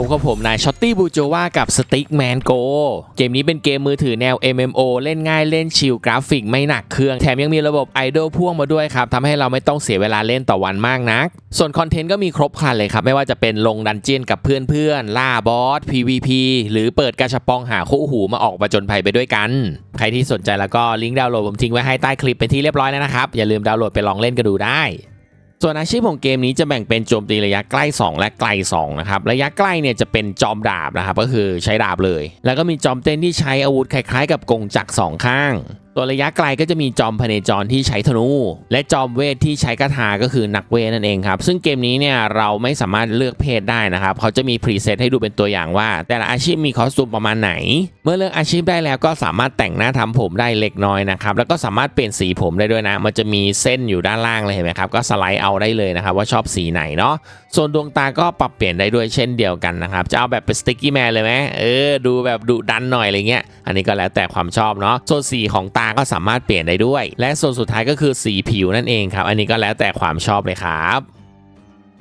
ผมกับผมนายช็อตตี้บูโจวากับสติ๊กแมนโกเกมนี้เป็นเกมมือถือแนว MMO เล่นง่ายเล่นชิลกราฟิกไม่หนักเครื่อง แถมยังมีระบบไอดอลพ่วงมาด้วยครับทำให้เราไม่ต้องเสียเวลาเล่นต่อวันมากนัก ส่วนคอนเทนต์ก็มีครบครันเลยครับ ไม่ว่าจะเป็นลงดันเจียนกับเพื่อนๆ ล่าบอส PVP หรือเปิดกาชาปองหาคู่หูมาออกประจนภัยไปด้วยกัน ใครที่สนใจแล้วก็ลิงก์ดาวน์โหลดผมทิ้งไว้ให้ใต้คลิปเป็นที่เรียบร้อยแล้วนะครับอย่าลืมดาวน์โหลดไปลองเล่นกันดูได้ ส่วนอาชีพของเกมนี้จะแบ่งเป็นโจมตีระยะใกล้ 2 และไกล2นะครับระยะใกล้เนี่ยจะเป็นจอมดาบนะครับก็คือใช้ดาบเลย แล้วก็มีจอมเต้นที่ใช้อาวุธคล้ายๆ กับกงจักรสองข้าง ตัวระยะไกลก็จะมีจอมพเนจรที่ใช้ธนู และจอมเวทที่ใช้คาถาก็คือนักเวทนั่นเองครับ ซึ่งเกมนี้เนี่ยเราไม่สามารถเลือกเพศได้นะครับ เขาจะมีพรีเซตให้ดูเป็นตัวอย่างว่า แต่ละอาชีพมีคอสตูมประมาณไหน เมื่อเลือกอาชีพได้แล้วก็สามารถแต่งหน้าทำผมได้เล็กน้อยนะครับ แล้วก็สามารถเปลี่ยนสีผมได้ด้วยนะ มันจะมีเส้นอยู่ด้านล่างเลยเห็นไหมครับ ก็สไลด์เอาได้เลยนะครับว่าชอบสีไหนเนาะ ส่วนดวงตาก็ปรับเปลี่ยนได้ด้วยเช่นเดียวกันนะครับ จะเอาแบบเป็นสติ๊กกี้แมนเลยไหมเออ ดูแบบดุดันหน่อยอะไรเงี้ย อันนี้ก็แล้วแต่ความชอบเนาะ ส่วนสีของตาก็สามารถเปลี่ยนได้ด้วย และส่วนสุดท้ายก็คือสีผิวนั่นเองครับ อันนี้ก็แล้วแต่ความชอบเลยครับ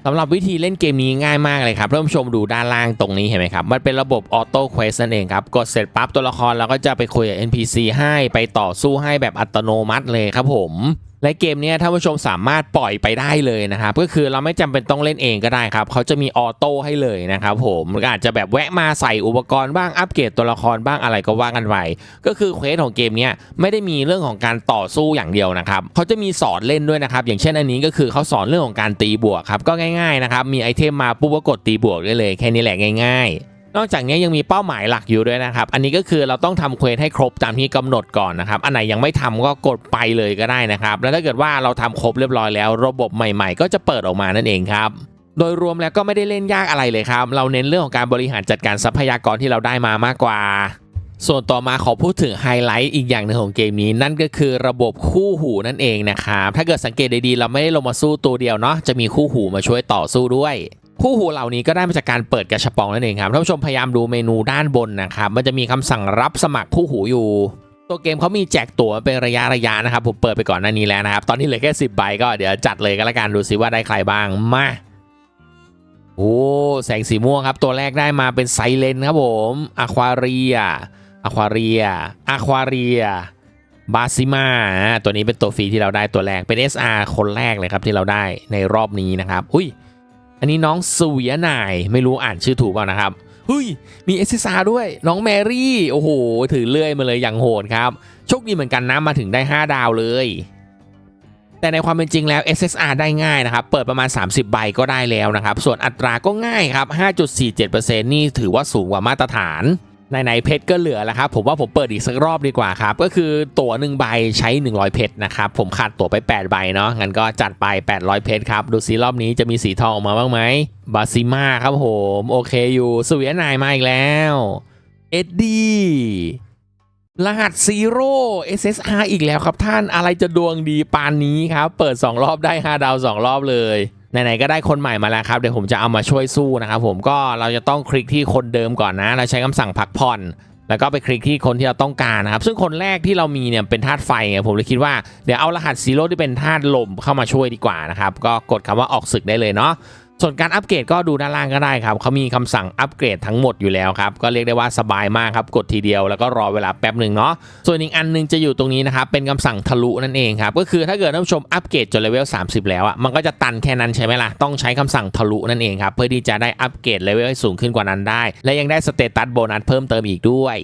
สำหรับวิธีเล่นเกมนี้ง่ายมากเลยครับเริ่มชมดูด้านล่างตรงนี้เห็นไหมครับ มันเป็นระบบออโต้เควสนั่นเองครับ กดเสร็จปั๊บตัวละครเราก็จะไปคุยกับ NPC ให้ไปต่อสู้ให้แบบอัตโนมัติเลยครับผม และเกมนี้ท่านผู้ชมสามารถปล่อยไปได้เลยนะครับก็คือเราไม่จำเป็นต้องเล่นเองก็ได้ครับเขาจะมีออโต้ให้เลยนะครับผมอาจจะแบบแวะมาใส่อุปกรณ์บ้างอัปเกรดตัวละครบ้างอะไรก็ว่ากันไปก็คือเควสของเกมนี้ไม่ได้มีเรื่องของการต่อสู้อย่างเดียวนะครับเขาจะมีสอนเล่นด้วยนะครับอย่างเช่นอันนี้ก็คือเขาสอนเรื่องของการตีบวกครับก็ง่ายๆนะครับมีไอเทมมาปุ๊บก็กดตีบวกได้เลยแค่นี้แหละง่าย ๆ นอกจากนี้ยังมีเป้าหมายหลักอยู่ด้วยนะครับ อันนี้ก็คือเราต้องทำเควสให้ครบตามที่กำหนดก่อนนะครับ อันไหนยังไม่ทำก็กดไปเลยก็ได้นะครับ แล้วถ้าเกิดว่าเราทำครบเรียบร้อยแล้ว ระบบใหม่ๆ ก็จะเปิดออกมานั่นเองครับโดยรวมแล้วก็ไม่ได้เล่นยากอะไรเลยครับ เราเน้นเรื่องของการบริหารจัดการทรัพยากรที่เราได้มามากกว่า ส่วนต่อมาขอพูดถึงไฮไลท์อีกอย่างหนึ่งของเกมนี้ นั่นก็คือระบบคู่หูนั่นเองนะครับ ถ้าเกิดสังเกตดีๆ เราไม่ได้ลงมาสู้ตัวเดียวเนาะ จะมีคู่หูมาช่วยต่อสู้ด้วย คู่หูเหล่านี้ก็ได้มาจากการเปิดกระชับปองนั่นเองครับท่านผู้ชมพยายามดูเมนูด้านบนนะครับมันจะมีคำสั่งรับสมัครคู่หูอยู่ ตัวเกมเขามีแจกตั๋วเป็นระยะระยะนะครับผมเปิดไปก่อนหน้านี้แล้วนะครับ ตอนนี้เหลือแค่10ใบก็เดี๋ยวจัดเลยก็แล้วกันดูซิว่าได้ใครบ้างมาโอ้แสงสีม่วงครับ ตัวแรกได้มาเป็นไซเลนครับผมอะควาเรียอะควาเรียอะควาเรียบาซิมาตัวนี้เป็นตัวฟรีที่เราได้ตัวแรกเป็น SR คนแรกเลยครับที่เราได้ในรอบนี้นะครับ อุ้ย อันนี้น้องสุยนายไม่รู้อ่านชื่อถูกเปล่านะครับเฮ้ยมีเอสซาด้วยน้องแมรี่โอ้โหถือเลื่อยมาเลยอย่างโหดครับโชคดีเหมือนกันนะมาถึงได้ 5 ดาวเลย แต่ในความเป็นจริงแล้ว SSR ได้ง่ายนะครับ เปิดประมาณ 30 ใบก็ได้แล้วนะครับ ส่วนอัตราก็ง่ายครับ 5.47%นี่ถือว่าสูงกว่ามาตรฐาน ไหนๆเพชรก็เหลือแล้วครับผมว่าผมเปิดอีกสักรอบดีกว่าครับ ก็คือตั๋วหนึ่งใบใช้ 100 เพชรนะครับผมขาดตั๋วไป 8 ใบเนาะงั้นก็จัดไป 800 เพชรครับ ดูซิรอบนี้จะมีสีทองออกมาบ้างไหมบาซิมาครับผมโอเคอยู่สวียนายมาอีกแล้วเอ็ดดี้รหัสซีโร่ SSR อีกแล้วครับท่านอะไรจะดวงดีปานนี้ครับ เปิด 2 รอบได้ 5 ดาว 2 รอบเลย ไหนๆก็ได้คนใหม่มาแล้วครับเดี๋ยวผมจะเอามาช่วยสู้นะครับผมก็เราจะต้องคลิกที่คนเดิมก่อนนะ เราใช้คำสั่งพักผ่อน แล้วก็ไปคลิกที่คนที่เราต้องการนะครับ ซึ่งคนแรกที่เรามีเนี่ยเป็นธาตุไฟไงผมเลยคิดว่าเดี๋ยวเอารหัสซีโร่ที่เป็นธาตุลมเข้ามาช่วยดีกว่านะครับก็กดคำว่าออกศึกได้เลยเนาะ ส่วนการอัปเกรดก็ดูด้านล่างก็ได้ครับเขามีคำสั่งอัปเกรดทั้งหมดอยู่แล้วครับ ก็เรียกได้ว่าสบายมากครับ กดทีเดียวแล้วก็รอเวลาแป๊บหนึ่งเนาะส่วนอีกอันหนึงจะอยู่ตรงนี้นะครับ เป็นคำสั่งทะลุนั่นเองครับ ก็คือถ้าเกิดท่านผู้ชมอัปเกรดจนเลเวล30 แล้วอะมันก็จะตันแค่นั้นใช่ไหมล่ะ ต้องใช้คำสั่งทะลุนั่นเองครับ เพื่อที่จะได้อัปเกรดเลเวลให้สูงขึ้นกว่านั้นได้ และยังได้สเตตัสโบนัสเพิ่มเติมอีกด้วย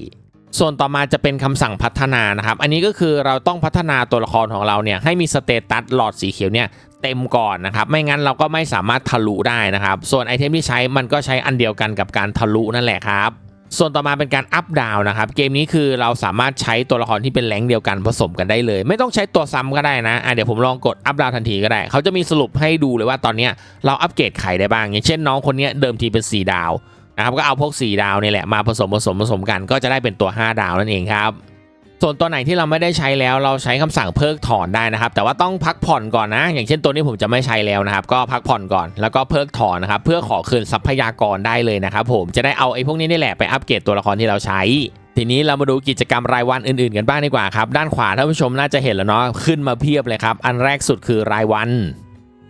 ส่วนต่อมาจะเป็นคำสั่งพัฒนานะครับ อันนี้ก็คือเราต้องพัฒนาตัวละครของเราเนี่ยให้มีสเตตัสหลอดสีเขียวเนี่ยเต็มก่อนนะครับ ไม่งั้นเราก็ไม่สามารถทะลุได้นะครับ ส่วนไอเทมที่ใช้มันก็ใช้อันเดียวกันกับการทะลุนั่นแหละครับส่วนต่อมาเป็นการอัพดาวนะครับ เกมนี้คือเราสามารถใช้ตัวละครที่เป็นแรงเดียวกันผสมกันได้เลย ไม่ต้องใช้ตัวซ้ำก็ได้นะอะเดี๋ยวผมลองกดอัพดาวทันทีก็ได้ เขาจะมีสรุปให้ดูเลยว่าตอนนี้เราอัปเกรดไข่ได้บ้าง อย่างเช่นน้องคนนี้เดิมทีเป็น 4 ดาว นะครับก็เอาพวก 4 ดาวนี่แหละมาผสมผสมผสมกันก็จะได้เป็นตัว 5 ดาวนั่นเองครับ ส่วนตัวไหนที่เราไม่ได้ใช้แล้วเราใช้คำสั่งเพิกถอนได้นะครับ แต่ว่าต้องพักผ่อนก่อนนะ อย่างเช่นตัวนี้ผมจะไม่ใช้แล้วนะครับ ก็พักผ่อนก่อนแล้วก็เพิกถอนนะครับเพื่อขอคืนทรัพยากรได้เลยนะครับผมจะได้เอาไอ้พวกนี้นี่แหละไปอัปเกรดตัวละครที่เราใช้ทีนี้เรามาดูกิจกรรมรายวันอื่นๆ กันบ้างดีกว่าครับ ด้านขวาท่านผู้ชมน่าจะเห็นแล้วเนาะขึ้นมาเพียบเลยครับ อันแรกสุดคือรายวัน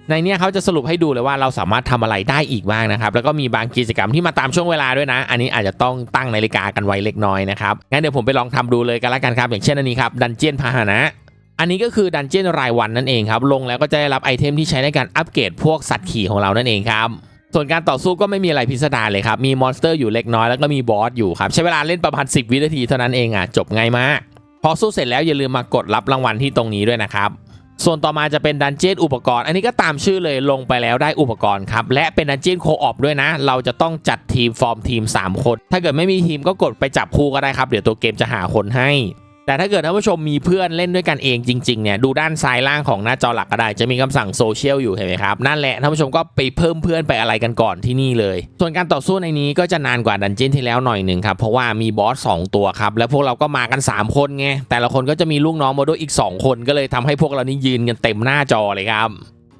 ในเนี้ยเขาจะสรุปให้ดูเลยว่าเราสามารถทำอะไรได้อีกบ้างนะครับ แล้วก็มีบางกิจกรรมที่มาตามช่วงเวลาด้วยนะ อันนี้อาจจะต้องตั้งนาฬิกากันไว้เล็กน้อยนะครับงั้นเดี๋ยวผมไปลองทำดูเลยกันละกันครับ อย่างเช่นอันนี้ครับดันเจียนพาหนะอันนี้ก็คือดันเจียนรายวันนั่นเองครับ ลงแล้วก็จะได้รับไอเทมที่ใช้ในการอัปเกรดพวกสัตว์ขี่ของเรานั่นเองครับส่วนการต่อสู้ก็ไม่มีอะไรพิสดารเลยครับ มีมอนสเตอร์อยู่เล็กน้อยแล้วก็มีบอสอยู่ครับ ใช้เวลาเล่นประมาณ10 วินาทีเท่านั้นเองอะจบง่ายมาก พอสู้เสร็จแล้วอย่าลืมมากดรับรางวัลที่ตรงนี้ด้วยนะครับ ส่วนต่อมาจะเป็นดันเจียนอุปกรณ์ อันนี้ก็ตามชื่อเลยลงไปแล้วได้อุปกรณ์ครับ และเป็นดันเจียนโคออปด้วยนะ เราจะต้องจัดทีมฟอร์มทีม 3 คน ถ้าเกิดไม่มีทีมก็กดไปจับคู่ก็ได้ครับ เดี๋ยวตัวเกมจะหาคนให้ แต่ถ้าเกิดท่านผู้ชมมีเพื่อนเล่นด้วยกันเองจริงๆเนี่ยดูด้านซ้ายล่างของหน้าจอหลักก็ได้จะมีคำสั่งโซเชียลอยู่เห็นไหมครับนั่นแหละท่านผู้ชมก็ไปเพิ่มเพื่อนไปอะไรกันก่อนที่นี่เลย ส่วนการต่อสู้ในนี้ก็จะนานกว่าดันเจี้ยนที่แล้วหน่อยหนึ่งครับเพราะว่ามีบอส2ตัวครับแล้วพวกเราก็มากัน 3 คนไงแต่ละคนก็จะมีลูกน้องมาด้วยอีก 2 คนก็เลยทำให้พวกเรานี่ยืนกันเต็มหน้าจอเลยครับ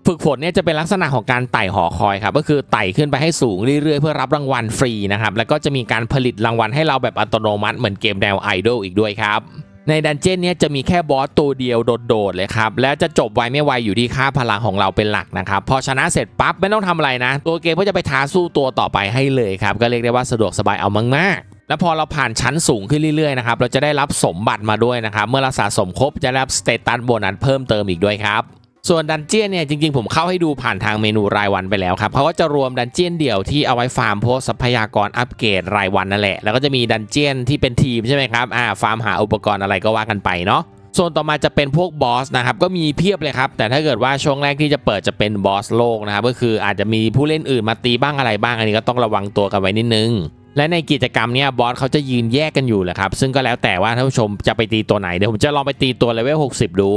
ฝึกฝนเนี่ยจะเป็นลักษณะของการไต่หอคอยครับก็คือไต่ขึ้นไปให้สูงเรื่อยๆ เพื่อรับรางวัลฟรีนะครับแล้วก็จะมีการผลิตรางวัลให้เราแบบอัตโนมัติเหมือนเกมแนวไอดอลอีกด้วยครับ ในดันเจี้ยนเนี่ยจะมีแค่บอสตัวเดียวโดดๆเลยครับ แล้วจะจบไวไม่ไวอยู่ที่ค่าพลังของเราเป็นหลักนะครับ พอชนะเสร็จปั๊บไม่ต้องทำอะไรนะ ตัวเกมก็จะไปท้าสู้ตัวต่อไปให้เลยครับ ก็เรียกได้ว่าสะดวกสบายเอามากๆแล้วพอเราผ่านชั้นสูงขึ้นเรื่อยๆนะครับ เราจะได้รับสมบัติมาด้วยนะครับ เมื่อเราสะสมครบจะได้รับสเตตัสโบนัสเพิ่มเติมอีกด้วยครับ ส่วนดันเจียนเนี่ยจริงๆ ผมเข้าให้ดูผ่านทางเมนูรายวันไปแล้วครับเขาก็จะรวมดันเจียนเดี่ยวที่เอาไว้ฟาร์มพวกทรัพยากรอัปเกรดรายวันนั่นแหละ แล้วก็จะมีดันเจียนที่เป็นทีมใช่ไหมครับอ่าฟาร์มหาอุปกรณ์อะไรก็ว่ากันไปเนาะส่วนต่อมาจะเป็นพวกบอสนะครับก็มีเพียบเลยครับ แต่ถ้าเกิดว่าช่วงแรกที่จะเปิดจะเป็นบอสโลกนะครับก็คืออาจจะมีผู้เล่นอื่นมาตีบ้างอะไรบ้างอันนี้ก็ต้องระวังตัวกันไว้นิดนึงและในกิจกรรมเนี้ยบอสเขาจะยืนแยกกันอยู่แหละครับซึ่งก็แล้วแต่ว่าท่านผู้ชมจะไปตีตัวไหนเดี๋ยวผมจะลองไปตีตัวเลเวล60 ดู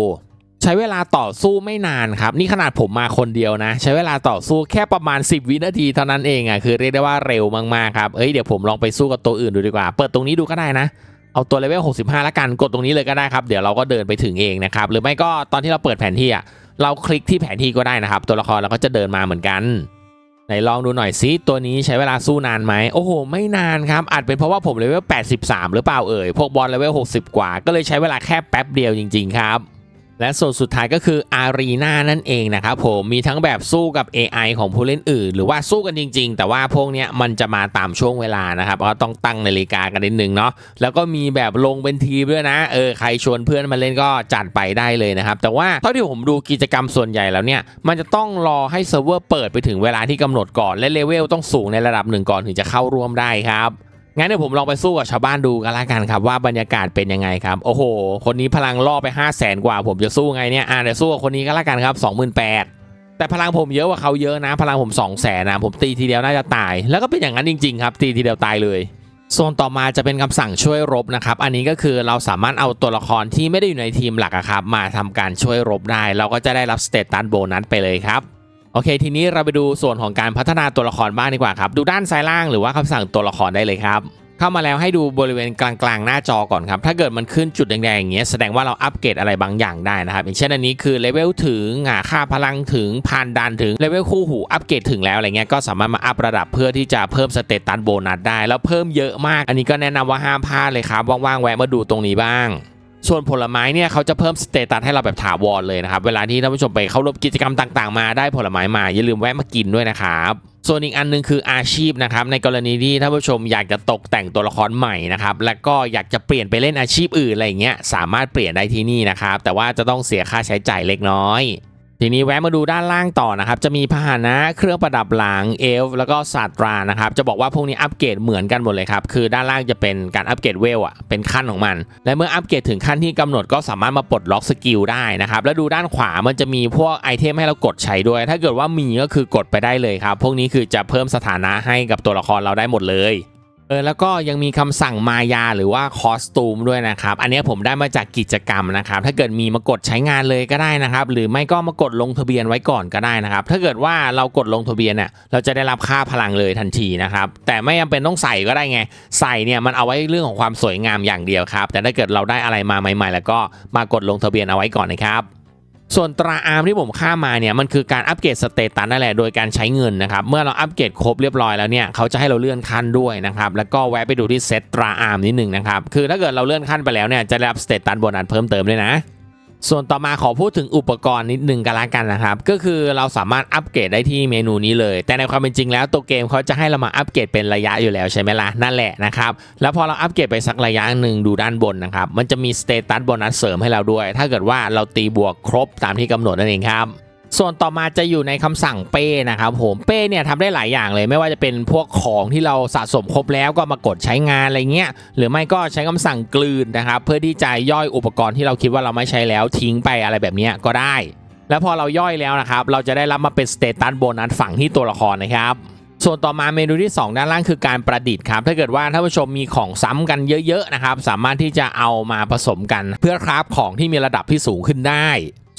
ใช้เวลาต่อสู้ไม่นานครับ นี่ขนาดผมมาคนเดียวนะ ใช้เวลาต่อสู้แค่ประมาณ 10 วินาทีเท่านั้นเองอะคือเรียกได้ว่าเร็วมากๆครับเอ้ยเดี๋ยวผมลองไปสู้กับตัวอื่นดูดีกว่า เปิดตรงนี้ดูก็ได้นะเอาตัวเลเวล65 ละกันกดตรงนี้เลยก็ได้ครับ เดี๋ยวเราก็เดินไปถึงเองนะครับหรือไม่ก็ตอนที่เราเปิดแผนที่อะเราคลิกที่แผนที่ก็ได้นะครับ ตัวละครเราก็จะเดินมาเหมือนกันไหนลองดูหน่อยซิตัวนี้ใช้เวลาสู้นานไหมโอ้โห ไม่นานครับอาจเป็นเพราะว่าผมเลเวล83 หรือเปล่าเอ่ยพวกบอลเลเวล60 กว่า ก็เลยใช้เวลาแค่แป๊บเดียวจริง ๆ ครับ และส่วนสุดท้ายก็คืออารีนานั่นเองนะครับผมมีทั้งแบบสู้กับ AI ของผู้เล่นอื่น หรือว่าสู้กันจริง ๆ แต่ว่าพวกเนี้ยมันจะมาตามช่วงเวลานะครับก็ต้องตั้งนาฬิกากันนิดนึงเนาะแล้วก็มีแบบลงเป็นทีมด้วยนะเออใครชวนเพื่อนมาเล่นก็จัดไปได้เลยนะครับแต่ว่าเท่าที่ผมดูกิจกรรมส่วนใหญ่แล้วเนี่ยมันจะต้องรอให้เซิร์ฟเวอร์เปิดไปถึงเวลาที่กำหนดก่อนและเลเวลต้องสูงในระดับหนึ่งก่อนถึงจะเข้าร่วมได้ครับ งั้นเดี๋ยวผมลองไปสู้กับชาวบ้านดูกันละกันครับว่าบรรยากาศเป็นยังไงครับ โอ้โห คนนี้พลังล่อไป 5 0 0แสนกว่า ผมจะสู้ไงเนี่ย อ่าเดี๋ยวสู้กับคนนี้ก็ละกันครับ 28,000แต่พลังผมเยอะกว่าเขาเยอะนะ พลังผม2 0 0แสนนะ ผมตีทีเดียวน่าจะตาย แล้วก็เป็นอย่างนั้นจริงๆครับ ตีทีเดียวตายเลยส่วนต่อมาจะเป็นคำสั่งช่วยรบนะครับ อันนี้ก็คือเราสามารถเอาตัวละครที่ไม่ได้อยู่ในทีมหลักครับ มาทำการช่วยรบได้ เราก็จะได้รับสเตตัสโบนัสไปเลยครับ โอเค ทีนี้เราไปดูส่วนของการพัฒนาตัวละครบ้างดีกว่าครับ ดูด้านซ้ายล่างหรือว่าคำสั่งตัวละครได้เลยครับ เข้ามาแล้วให้ดูบริเวณกลางๆหน้าจอก่อนครับ ถ้าเกิดมันขึ้นจุดแดงๆอย่างเงี้ยแสดงว่าเราอัปเกรดอะไรบางอย่างได้นะครับ อย่างเช่นอันนี้คือเลเวลถึงอ่าค่าพลังถึงผ่านดันถึงเลเวลคู่หูอัปเกรดถึงแล้วอะไรเงี้ยก็สามารถมาอัประดับเพื่อที่จะเพิ่มสเตตัสโบนัสได้ แล้วเพิ่มเยอะมาก อันนี้ก็แนะนำว่าห้ามพลาดเลยครับว่างๆแวะมาดูตรงนี้บ้าง ส่วนผลไม้เนี่ยเขาจะเพิ่มสเตตัสให้เราแบบถาวรเลยนะครับ เวลาที่ท่านผู้ชมไปเข้าร่วมกิจกรรมต่างๆ มาได้ผลไม้มาอย่าลืมแวะมากินด้วยนะครับส่วนอีกอันหนึงคืออาชีพนะครับในกรณีที่ท่านผู้ชมอยากจะตกแต่งตัวละครใหม่นะครับและก็อยากจะเปลี่ยนไปเล่นอาชีพอื่นอะไรเงี้ยสามารถเปลี่ยนได้ที่นี่นะครับแต่ว่าจะต้องเสียค่าใช้จ่ายเล็กน้อย ทีนี้แวะมาดูด้านล่างต่อนะครับ จะมีพาหนะเครื่องประดับหลังเอลฟ์แล้วก็ศาสตรานะครับ จะบอกว่าพวกนี้อัปเกรดเหมือนกันหมดเลยครับ คือด้านล่างจะเป็นการอัปเกรดเวลอะเป็นขั้นของมัน และเมื่ออัปเกรดถึงขั้นที่กำหนดก็สามารถมาปลดล็อกสกิลได้นะครับ แล้วดูด้านขวามันจะมีพวกไอเทมให้เรากดใช้ด้วย ถ้าเกิดว่ามีก็คือกดไปได้เลยครับ พวกนี้คือจะเพิ่มสถานะให้กับตัวละครเราได้หมดเลย เออแล้วก็ยังมีคำสั่งมายาหรือว่าคอสตูมด้วยนะครับ อันนี้ผมได้มาจากกิจกรรมนะครับ ถ้าเกิดมีมากดใช้งานเลยก็ได้นะครับ หรือไม่ก็มากดลงทะเบียนไว้ก่อนก็ได้นะครับ ถ้าเกิดว่าเรากดลงทะเบียนเนี่ยเราจะได้รับค่าพลังเลยทันทีนะครับ แต่ไม่จำเป็นต้องใส่ก็ได้ไง ใส่เนี่ยมันเอาไว้เรื่องของความสวยงามอย่างเดียวครับ แต่ถ้าเกิดเราได้อะไรมาใหม่ ๆ แล้วก็มากดลงทะเบียนเอาไว้ก่อนนะครับ ส่วนตราอาร์มที่ผมข้ามมาเนี่ยมันคือการอัปเกรดสเตตัสนั่นแหละโดยการใช้เงินนะครับเมื่อเราอัปเกรดครบเรียบร้อยแล้วเนี่ยเขาจะให้เราเลื่อนขั้นด้วยนะครับแล้วก็แวะไปดูที่เซตตราอาร์มนิดหนึ่งนะครับคือถ้าเกิดเราเลื่อนขั้นไปแล้วเนี่ยจะได้รับสเตตัสโบนัสเพิ่มเติมด้วยนะ ส่วนต่อมาขอพูดถึงอุปกรณ์นิดนึงกันละกันนะครับ ก็คือเราสามารถอัปเกรดได้ที่เมนูนี้เลย แต่ในความเป็นจริงแล้วตัวเกมเขาจะให้เรามาอัปเกรดเป็นระยะอยู่แล้วใช่ไหมล่ะนั่นแหละนะครับ แล้วพอเราอัปเกรดไปสักระยะหนึ่งดูด้านบนนะครับ มันจะมีสเตตัสโบนัสเสริมให้เราด้วย ถ้าเกิดว่าเราตีบวกครบตามที่กำหนดนั่นเองครับ ส่วนต่อมาจะอยู่ในคำสั่งเป้นะครับผมเป้เนี่ยทำได้หลายอย่างเลย ไม่ว่าจะเป็นพวกของที่เราสะสมครบแล้วก็มากดใช้งานอะไรเงี้ยหรือไม่ก็ใช้คำสั่งกลืนนะครับ เพื่อที่จะย่อยอุปกรณ์ที่เราคิดว่าเราไม่ใช้แล้วทิ้งไปอะไรแบบนี้ก็ได้ แล้วพอเราย่อยแล้วนะครับ เราจะได้รับมาเป็นสเตตัสโบนัสฝั่งที่ตัวละครนะครับส่วนต่อมาเมนูที่ 2 ด้านล่างคือการประดิษฐ์ครับ ถ้าเกิดว่าท่านผู้ชมมีของซ้ำกันเยอะๆนะครับ สามารถที่จะเอามาผสมกัน เพื่อคราฟของที่มีระดับที่สูงขึ้นได้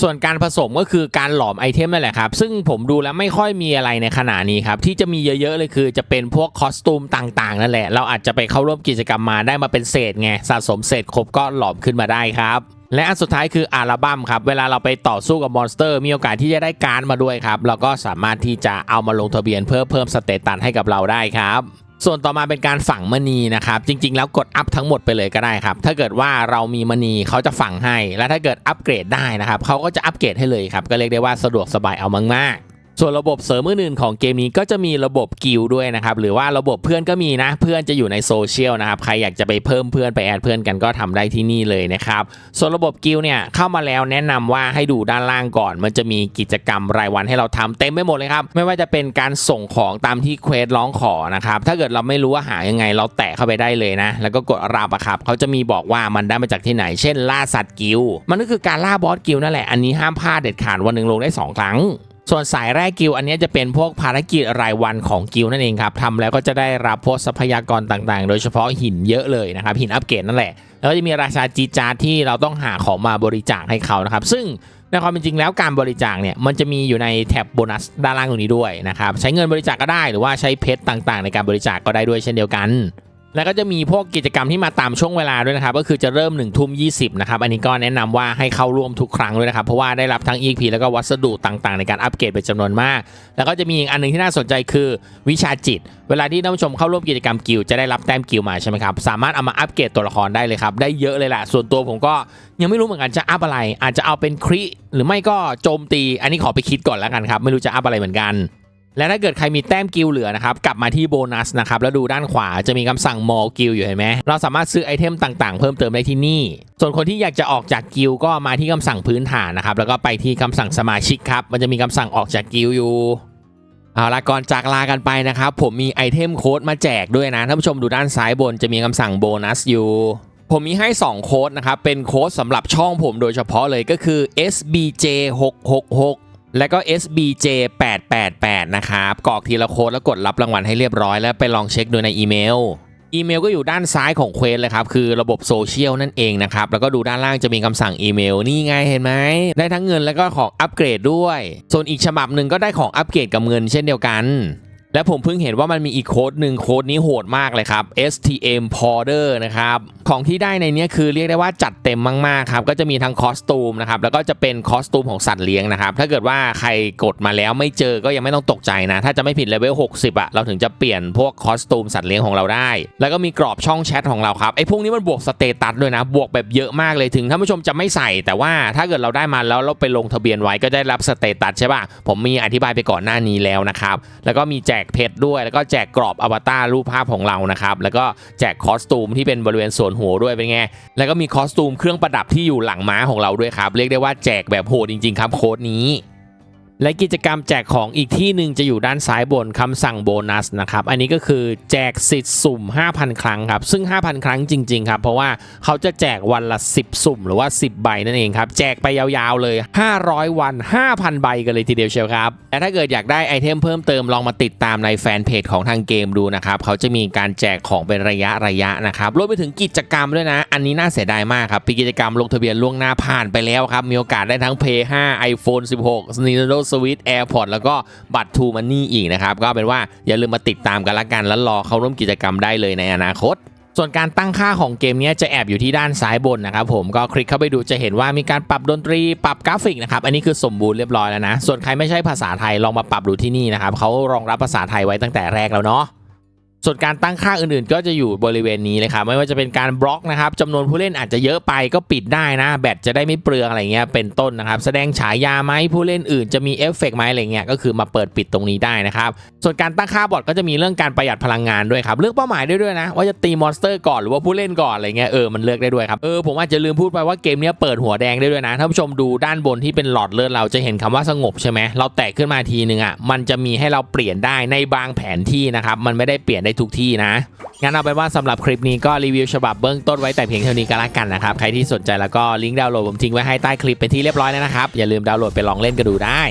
ส่วนการผสมก็คือการหลอมไอเทมนั่นแหละครับ ซึ่งผมดูแล้วไม่ค่อยมีอะไรในขณะนี้ครับ ที่จะมีเยอะๆเลยคือจะเป็นพวกคอสตูมต่างๆนั่นแหละ เราอาจจะไปเข้าร่วมกิจกรรมมาได้มาเป็นเศษไงสะสมเศษครบก็หลอมขึ้นมาได้ครับและอันสุดท้ายคืออัลบั้มครับ เวลาเราไปต่อสู้กับมอนสเตอร์ มีโอกาสที่จะได้การ์ดมาด้วยครับ เราก็สามารถที่จะเอามาลงทะเบียนเพื่อเพิ่มสเตตัสให้กับเราได้ครับ ส่วนต่อมาเป็นการฝังมณีนะครับจริง ๆ แล้วกดอัพทั้งหมดไปเลยก็ได้ครับ ถ้าเกิดว่าเรามีมณีเขาจะฝังให้ และถ้าเกิดอัปเกรดได้นะครับเขาก็จะอัปเกรดให้เลยครับก็เรียกได้ว่าสะดวกสบายเอามากๆ ส่วนระบบเสริมอื่นๆของเกมนี้ก็จะมีระบบกิลด้วยนะครับ หรือว่าระบบเพื่อนก็มีนะ เพื่อนจะอยู่ในโซเชียลนะครับ ใครอยากจะไปเพิ่มเพื่อนไปแอดเพื่อนกันก็ทำได้ที่นี่เลยนะครับ ส่วนระบบกิลด์เนี่ยเข้ามาแล้วแนะนำว่าให้ดูด้านล่างก่อน มันจะมีกิจกรรมรายวันให้เราทำเต็มไปหมดเลยครับ ไม่ว่าจะเป็นการส่งของตามที่เควสร้องขอนะครับ ถ้าเกิดเราไม่รู้ว่าหายังไงเราแตะเข้าไปได้เลยนะ แล้วก็กดรับอะครับเขาจะมีบอกว่ามันได้มาจากที่ไหน เช่น ล่าสัตว์กิลด์มันก็คือการล่าบอสกิลด์นั่นแหละ อันนี้ห้ามพลาดเด็ดขาดวันหนึ่งลงได้สองครั้ง ส่วนสายแรกกิลอันนี้จะเป็นพวกภารกิจรายวันของกิลนั่นเองครับทำแล้วก็จะได้รับพวกทรัพยากรต่างๆ โดยเฉพาะหินเยอะเลยนะครับ หินอัปเกรดนั่นแหละ แล้วก็จะมีราชาจีจาที่เราต้องหาของมาบริจาคให้เขานะครับ ซึ่งในความเป็นจริงแล้วการบริจาคเนี่ยมันจะมีอยู่ในแท็บโบนัสด้านล่างตรงนี้ด้วยนะครับใช้เงินบริจาคก็ได้หรือว่าใช้เพชรต่างๆ ในการบริจาคก็ได้ด้วยเช่นเดียวกัน แล้วก็จะมีพวกกิจกรรมที่มาตามช่วงเวลาด้วยนะครับ ก็คือจะเริ่ม1นึ่ทุ่มยีนะครับ อันนี้ก็แนะนำว่าให้เข้าร่วมทุกครั้งด้วยนะครับ เพราะว่าได้รับทั้ง EP แล้วก็วัสดุต่างๆ ในการอัปเกรดเป็นจำนวนมาก แล้วก็จะมีอีกอันหนึงที่น่าสนใจคือวิชาจิต เวลาที่ท่านผู้ชมเข้าร่วมกิจกรรมกิลจะได้รับแต้มกิลมาใช่ไหมครับ สามารถเอามาอัปเกรดตัวละครได้เลยครับ ได้เยอะเลยแหละ ส่วนตัวผมก็ยังไม่รู้เหมือนกันจะอัพอะไร อาจจะเอาเป็นคริหรือไม่ก็โจมตี อันนี้ขอไปคิดก่อนแล้วกันครับ ไม่รู้จะอัพอะไรเหมือนกัน และถ้าเกิดใครมีแต้มกิลเหลือนะครับ กลับมาที่โบนัสนะครับ แล้วดูด้านขวาจะมีคำสั่งมอลกิลอยู่เห็นไหมเราสามารถซื้อไอเทมต่างๆ เพิ่มเติมได้ที่นี่ ส่วนคนที่อยากจะออกจากกิลก็มาที่คำสั่งพื้นฐานนะครับ แล้วก็ไปที่คำสั่งสมาชิกครับ มันจะมีคำสั่งออกจากกิลอยู่เอาละก่อนจากลากันไปนะครับ ผมมีไอเทมโค้ดมาแจกด้วยนะท่านผู้ชมดูด้านซ้ายบนจะมีคำสั่งโบนัสอยู่ ผมมีให้ 2 โค้ดนะครับ เป็นโค้ดสำหรับช่องผมโดยเฉพาะเลยก็คือ SBJ 666 และก็ SBJ 888นะครับกรอกทีละโค้ดแล้วกดรับรางวัลให้เรียบร้อย แล้วไปลองเช็คดูในอีเมลอีเมลก็อยู่ด้านซ้ายของเควสเลยครับ คือระบบโซเชียลนั่นเองนะครับ แล้วก็ดูด้านล่างจะมีคำสั่งอีเมล นี่ไงเห็นไหม ได้ทั้งเงินแล้วก็ของอัปเกรดด้วย ส่วนอีกฉบับหนึ่งก็ได้ของอัปเกรดกับเงินเช่นเดียวกัน และผมเพิ่งเห็นว่ามันมีอีกโค้ดหนึ่งโค้ดนี้โหดมากเลยครับ STM Porter นะครับของที่ได้ในนี้คือเรียกได้ว่าจัดเต็มมากๆครับก็จะมีทั้งคอสตูมนะครับแล้วก็จะเป็นคอสตูมของสัตว์เลี้ยงนะครับถ้าเกิดว่าใครกดมาแล้วไม่เจอก็ยังไม่ต้องตกใจนะ ถ้าจะไม่ผิดเลเวล60อะเราถึงจะเปลี่ยนพวกคอสตูมสัตว์เลี้ยงของเราได้ แล้วก็มีกรอบช่องแชทของเราครับไอ้พวกนี้มันบวกสเตตัสด้วยนะ บวกแบบเยอะมากเลยถึงท่านผู้ชมจะไม่ใส่ แต่ว่าถ้าเกิดเราได้มาแล้วเราไปลงทะเบียนไว้ก็ได้รับสเตตัสใช่ป่ะผมมีอธิบายไปก่อนหน้านี้แล้วนะครับแล้วก็มีแจกเพชรด้วย แล้วก็แจกกรอบอวตารรูปภาพของเรานะครับ แล้วก็แจกคอสตูมที่เป็นบริเวณส่วนหัวด้วยเป็นไง แล้วก็มีคอสตูมเครื่องประดับที่อยู่หลังม้าของเราด้วยครับ เรียกได้ว่าแจกแบบโหดจริงๆครับโค้ดนี้ และกิจกรรมแจกของอีกที่หนึ่งจะอยู่ด้านซ้ายบนคำสั่งโบนัสนะครับ อันนี้ก็คือแจกสิทธิ์สุ่ม 5,000 ครั้งครับ ซึ่ง 5,000 ครั้งจริง ๆ ครับ เพราะว่าเขาจะแจกวันละ 10 สุ่ม หรือว่า 10 ใบนั่นเองครับ แจกไปยาวๆเลย 500 วัน 5,000 ใบกันเลยทีเดียวเชียวครับ และถ้าเกิดอยากได้ไอเทมเพิ่มเติมลองมาติดตามในแฟนเพจของทางเกมดูนะครับ เขาจะมีการแจกของเป็นระยะระยะนะครับ รวมไปถึงกิจกรรมด้วยนะ อันนี้น่าเสียดายมากครับปีกิจกรรมลงทะเบียนล่วงหน้าผ่านไปแล้วครับ มีโอกาสได้ทั้ง Play 5 iPhone 16 Nintendo สวิตแอร์พอร์ตแล้วก็บัตรทูมันนี่อีกนะครับ ก็เป็นว่าอย่าลืมมาติดตามกันละกัน แล้วรอเข้าร่วมกิจกรรมได้เลยในอนาคตส่วนการตั้งค่าของเกมนี้จะแอบอยู่ที่ด้านซ้ายบนนะครับผมก็คลิกเข้าไปดูจะเห็นว่ามีการปรับดนตรีปรับกราฟิกนะครับอันนี้คือสมบูรณ์เรียบร้อยแล้วนะ ส่วนใครไม่ใช่ภาษาไทยลองมาปรับดูที่นี่นะครับเขารองรับภาษาไทยไว้ตั้งแต่แรกแล้วเนาะ ส่วนการตั้งค่าอื่นๆ ก็จะอยู่บริเวณนี้เลยครับไม่ว่าจะเป็นการบล็อกนะครับจำนวนผู้เล่นอาจจะเยอะไปก็ปิดได้นะแบตจะได้ไม่เปลืองอะไรเงี้ยเป็นต้นนะครับแสดงฉายาไหมผู้เล่นอื่นจะมีเอฟเฟกต์ไหมอะไรเงี้ยก็คือมาเปิดปิดตรงนี้ได้นะครับส่วนการตั้งค่าบอทก็จะมีเรื่องการประหยัดพลังงานด้วยครับเลือกเป้าหมายได้ด้วยนะ ว่าจะตีมอนสเตอร์ก่อนหรือว่าผู้เล่นก่อนอะไรเงี้ยเออมันเลือกได้ด้วยครับเออผมอาจจะลืมพูดไปว่าเกมนี้เปิดหัวแดงได้ด้วยนะท่านผู้ชมดูด้านบนที่เป็นหลอดเลือดเราจะเห็นคำว่าสงบใช่ไหมเราแตะขึ้นมาทีนึงอะมันจะมีให้เราเปลี่ยนได้ในบางแผนที่นะครับมันไม่ได้เปลี่ยนได้ทุกที่นะ งั้นเอาเป็นว่าสำหรับคลิปนี้ก็รีวิวฉบับเบื้องต้นไว้แต่เพียงเท่านี้ก็แล้วกันนะครับ ใครที่สนใจแล้วก็ลิงก์ดาวน์โหลดผมทิ้งไว้ให้ใต้คลิปเป็นที่เรียบร้อยแล้วนะครับ อย่าลืมดาวน์โหลดไปลองเล่นกันดูได้